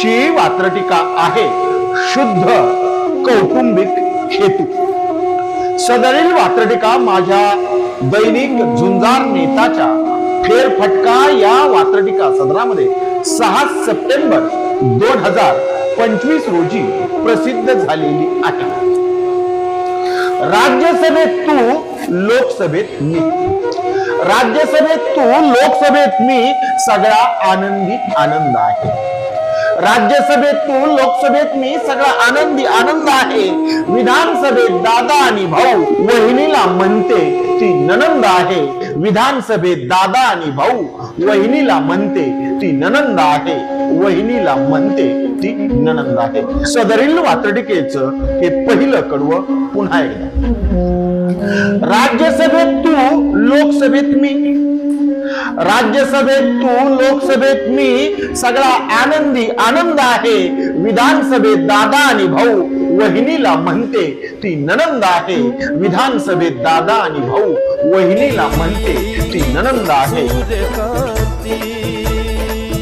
आजची वात्रटिका आहे. शुद्ध कौटुंबिक हेतू. सदरील वात्रटिका माझ्या दैनिक झुंजार नेताच्या फेरफटका या वात्रटिका सदरामध्ये सहा सप्टेंबर दोन हजार पंचवीस रोजी प्रसिद्ध झालेली आहे. राज्यसभेत तू लोकसभेत मी. राज्यसभेत तू लोकसभेत मी सगळा आनंदी आनंद आहे. राज्यसभेत तू लोकसभेत मी सगळा आनंदी आनंद आहे. विधानसभेत दादा आणि भाऊ वहिनीला म्हणते ती ननंद आहे. विधानसभेत दादा आणि भाऊ वहिनीला म्हणते ती ननंद आहे. वहिनीला म्हणते ती ननंद आहे. सदरील वात्रटिकेच हे पहिलं कडवं पुन्हा एकदा. राज्यसभेत तू लोकसभेत मी राज्यसभेत तू लोकसभेत मी सगळा आनंदी आनंद आहे. विधानसभेत दादा आणि भाऊ वहिनीला म्हणते ती ननंद आहे. विधानसभेत दादा आणि भाऊ वहिनीला म्हणते ती ननंद आहे.